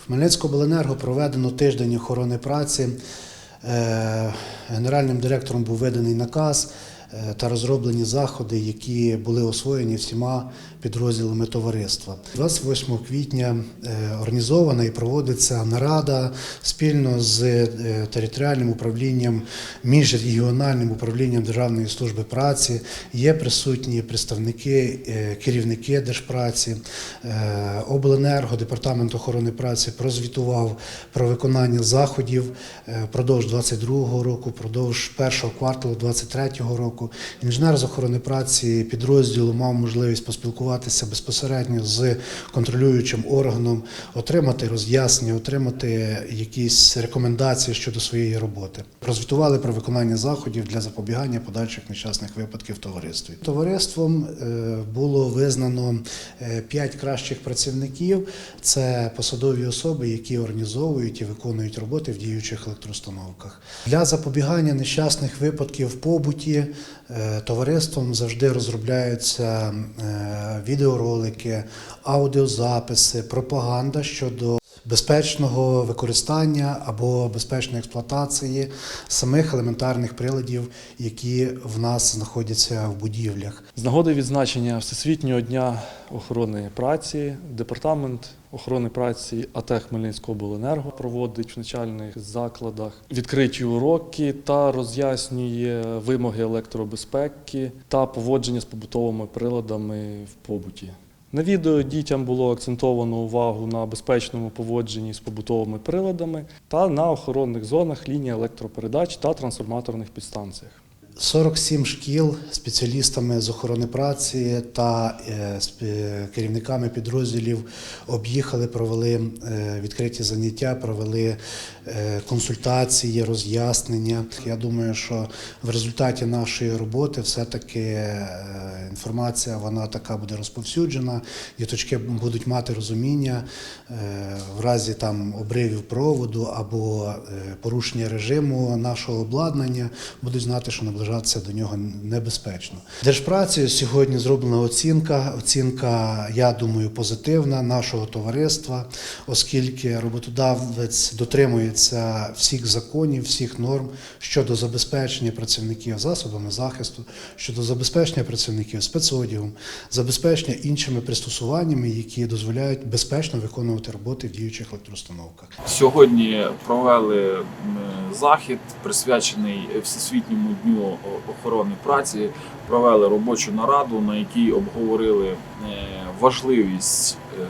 В Хмельницькобленерго проведено тиждень охорони праці. Е, Генеральним директором був виданий наказ та розроблені заходи, які були освоєні всіма підрозділами товариства. 28 квітня е, організована і проводиться нарада спільно з е, територіальним управлінням, міжрегіональним управлінням Державної служби праці. Є присутні представники, е, керівники держпраці, Е, обленерго, департамент охорони праці прозвітував про виконання заходів е, впродовж 22 року, впродовж першого кварталу 23 року. Інженер з охорони праці підрозділу мав можливість поспілкуватися безпосередньо з контролюючим органом, отримати роз'яснення, отримати якісь рекомендації щодо своєї роботи. Прозвітували про виконання заходів для запобігання подальших нещасних випадків в товаристві. Товариством е, було визнано 5 кращих працівників. Це посадові особи, які організовують і виконують роботи в діючих електроустановках. Для запобігання нещасних випадків в побуті е, товариством завжди розробляються е, відеоролики, аудіозаписи, пропаганда щодо безпечного використання або безпечної експлуатації самих елементарних приладів, які в нас знаходяться в будівлях. З нагоди відзначення Всесвітнього дня охорони праці, департамент охорони праці АТ Хмельницького обленерго проводить в навчальних закладах відкриті уроки та роз'яснює вимоги електробезпеки та поводження з побутовими приладами в побуті. На відео дітям було акцентовано увагу на безпечному поводженні з побутовими приладами та на охоронних зонах лінії електропередач та трансформаторних підстанціях. 47 шкіл спеціалістами з охорони праці та е, керівниками підрозділів об'їхали, провели е, відкриті заняття, провели е, консультації, роз'яснення. Я думаю, що в результаті нашої роботи все-таки е, інформація вона така буде розповсюджена. Діточки будуть мати розуміння е, в разі там обривів проводу або е, порушення режиму нашого обладнання, будуть знати, що наближатися до нього небезпечно. Держпрацею сьогодні зроблена оцінка. Оцінка, я думаю, позитивна нашого товариства, оскільки роботодавець дотримується всіх законів, всіх норм щодо забезпечення працівників засобами захисту, щодо забезпечення працівників спецодягом, забезпечення іншими пристосуваннями, які дозволяють безпечно виконувати роботи в діючих електроустановках. Сьогодні провели захід, присвячений Всесвітньому дню охорони праці. Провели робочу нараду, на якій обговорили е, важливість е,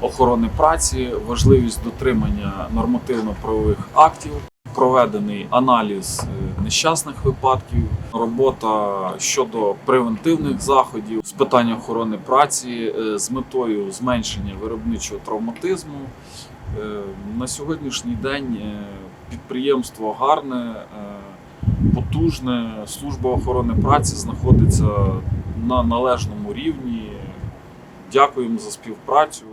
охорони праці, важливість дотримання нормативно-правових актів. Проведений аналіз е, нещасних випадків, робота щодо превентивних заходів з питань охорони праці з метою зменшення виробничого травматизму. На сьогоднішній день підприємство гарне, потужне. Служба охорони праці знаходиться на належному рівні. Дякуємо за співпрацю.